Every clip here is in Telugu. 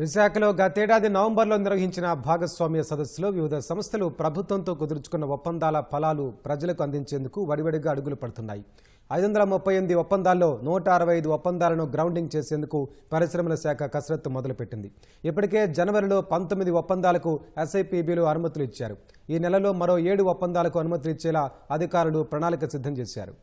విశాఖలో గతేడాది నవంబర్లో నిర్వహించిన భాగస్వామ్య సదస్సులో వివిధ సంస్థలు ప్రభుత్వంతో కుదుర్చుకున్న ఒప్పందాల ఫలాలు ప్రజలకు అందించేందుకు వడివడిగా అడుగులు పడుతున్నాయి. ఐదు వందల ముప్పై ఎనిమిది ఒప్పందాల్లో నూట అరవై ఐదు ఒప్పందాలను గ్రౌండింగ్ చేసేందుకు పరిశ్రమల శాఖ కసరత్తు మొదలుపెట్టింది. ఇప్పటికే జనవరిలో పంతొమ్మిది ఒప్పందాలకు ఎస్ఐపిబిలు అనుమతులు ఇచ్చారు. ఈ నెలలో మరో ఏడు ఒప్పందాలకు అనుమతులు ఇచ్చేలా అధికారులు ప్రణాళిక సిద్ధం చేశారు.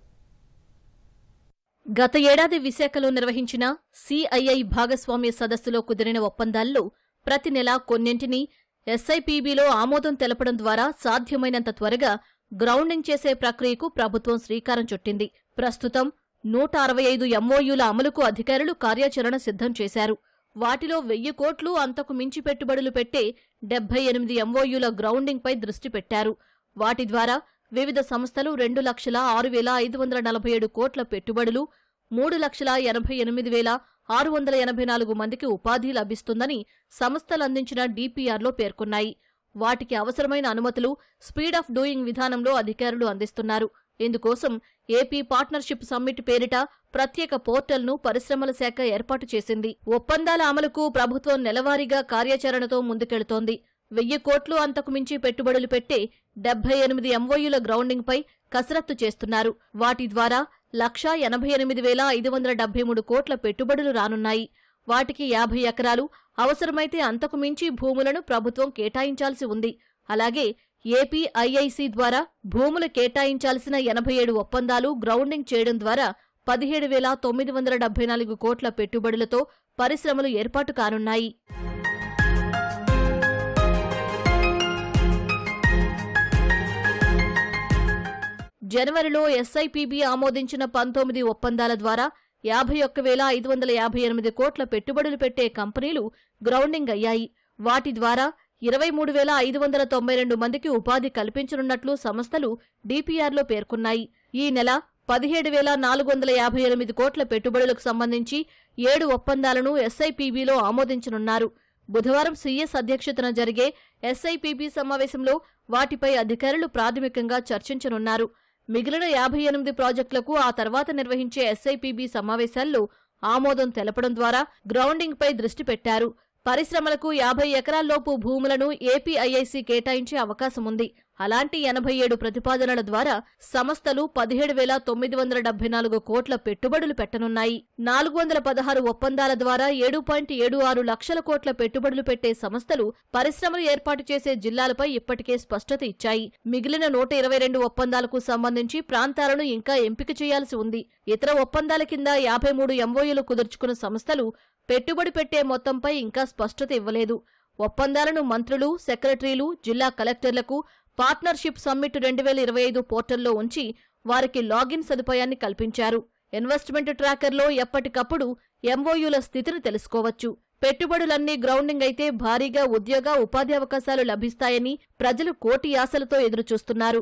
గత ఏడాది విశాఖలో నిర్వహించిన సిఐఐ భాగస్వామ్య సదస్సులో కుదిరిన ఒప్పందాల్లో ప్రతి నెలా కొన్నింటిని ఎస్ఐపిబిలో ఆమోదం తెలపడం ద్వారా సాధ్యమైనంత త్వరగా గ్రౌండింగ్ చేసే ప్రక్రియకు ప్రభుత్వం శ్రీకారం చుట్టింది. ప్రస్తుతం నూట అరవై ఐదు ఎంఓయూల అమలుకు అధికారులు కార్యాచరణ సిద్ధం చేశారు. వాటిలో వెయ్యి కోట్లు అంతకు మించి పెట్టుబడులు పెట్టే డెబ్బై ఎనిమిది ఎంఓయూల గ్రౌండింగ్పై దృష్టి పెట్టారు. వాటి ద్వారా వివిధ సంస్థలు రెండు లక్షల ఆరు వేల ఐదు వందల నలభై ఏడు కోట్ల పెట్టుబడులు మూడు లక్షల ఎనభై ఎనిమిది వేల ఆరు వందల ఎనభై నాలుగు మందికి ఉపాధి లభిస్తుందని సంస్థలు అందించిన డీపీఆర్లో పేర్కొన్నాయి. వాటికి అవసరమైన అనుమతులు స్పీడ్ ఆఫ్ డూయింగ్ విధానంలో అధికారులు అందిస్తున్నారు. ఇందుకోసం ఏపీ పార్ట్నర్షిప్ సమ్మిట్ పేరిట ప్రత్యేక పోర్టల్ను పరిశ్రమల శాఖ ఏర్పాటు చేసింది. ఒప్పందాల అమలుకు ప్రభుత్వం నెలవారీగా కార్యాచరణతో ముందుకెళుతోంది. వెయ్యి కోట్లు అంతకు మించి పెట్టుబడులు పెట్టే డెబ్బై ఎనిమిది ఎంఓయూల గ్రౌండింగ్పై కసరత్తు చేస్తున్నారు. వాటి ద్వారా లక్షా ఎనభై ఎనిమిది వేల ఐదు వందల డెబ్బై మూడు కోట్ల పెట్టుబడులు రానున్నాయి. వాటికి యాభై ఎకరాలు అవసరమైతే అంతకు మించి భూములను ప్రభుత్వం కేటాయించాల్సి ఉంది. అలాగే ఏపీ ఐఐసి ద్వారా భూములు కేటాయించాల్సిన ఎనభై ఏడు ఒప్పందాలు గ్రౌండింగ్ చేయడం ద్వారా పదిహేడు వేల తొమ్మిది వందల డెబ్బై నాలుగు కోట్ల పెట్టుబడులతో పరిశ్రమలు ఏర్పాటు కానున్నాయి. జనవరిలో ఎస్ఐపిబి ఆమోదించిన పంతొమ్మిది ఒప్పందాల ద్వారా యాభై ఒక్క వేల ఐదు వందల యాభై ఎనిమిది కోట్ల పెట్టుబడులు పెట్టే కంపెనీలు గ్రౌండింగ్ అయ్యాయి. వాటి ద్వారా ఇరవై మూడు వేల ఐదు వందల తొంభై రెండు మందికి ఉపాధి కల్పించనున్నట్లు సంస్థలు డీపీఆర్లో పేర్కొన్నాయి. ఈ నెల పదిహేడు వేల నాలుగు వందల యాభై ఎనిమిది కోట్ల పెట్టుబడులకు సంబంధించి ఏడు ఒప్పందాలను ఎస్ఐపిబిలో ఆమోదించనున్నారు. బుధవారం సీఎస్ అధ్యక్షతన జరిగే ఎస్ఐపిబి సమావేశంలో వాటిపై అధికారులు ప్రాథమికంగా చర్చించనున్నారు. మిగిలిన యాభై ఎనిమిది ప్రాజెక్టులకు ఆ తర్వాత నిర్వహించే ఎస్ఐపిబి సమావేశాల్లో ఆమోదం తెలపడం ద్వారా గ్రౌండింగ్పై దృష్టి పెట్టారు. పరిశ్రమలకు యాభై ఎకరాల్లోపు భూములను ఏపీఐఐసి కేటాయించే అవకాశం ఉంది అలాంటి ఎనభై ఏడు ప్రతిపాదనల ద్వారా సంస్థలు పదిహేడు వేల తొమ్మిది వందల డెబ్బై నాలుగు కోట్ల పెట్టుబడులు పెట్టనున్నాయి. నాలుగు వందల పదహారు ఒప్పందాల ద్వారా ఏడు పాయింట్ ఏడు ఆరు లక్షల కోట్ల పెట్టుబడులు పెట్టే సంస్థలు పరిశ్రమలు ఏర్పాటు చేసే జిల్లాలపై ఇప్పటికే స్పష్టత ఇచ్చాయి. మిగిలిన నూట ఇరవై రెండు ఒప్పందాలకు సంబంధించి ప్రాంతాలను ఇంకా ఎంపిక చేయాల్సి ఉంది. ఇతర ఒప్పందాల కింద యాభై మూడు ఎంఓయూలు కుదుర్చుకున్న సంస్థలు పెట్టుబడి పెట్టే మొత్తంపై ఇంకా స్పష్టత ఇవ్వలేదు. ఒప్పందాలను మంత్రులు సెక్రటరీలు జిల్లా కలెక్టర్లకు పార్ట్నర్షిప్ సమ్మిట్ రెండు వేల ఇరవై ఐదు పోర్టల్లో ఉంచి వారికి లాగిన్ సదుపాయాన్ని కల్పించారు. ఇన్వెస్ట్మెంట్ ట్రాకర్లో ఎప్పటికప్పుడు ఎంఓయూల స్థితిని తెలుసుకోవచ్చు. పెట్టుబడులన్నీ గ్రౌండింగ్ అయితే భారీగా ఉద్యోగ ఉపాధి అవకాశాలు లభిస్తాయని ప్రజలు కోటి ఆశలతో ఎదురుచూస్తున్నారు.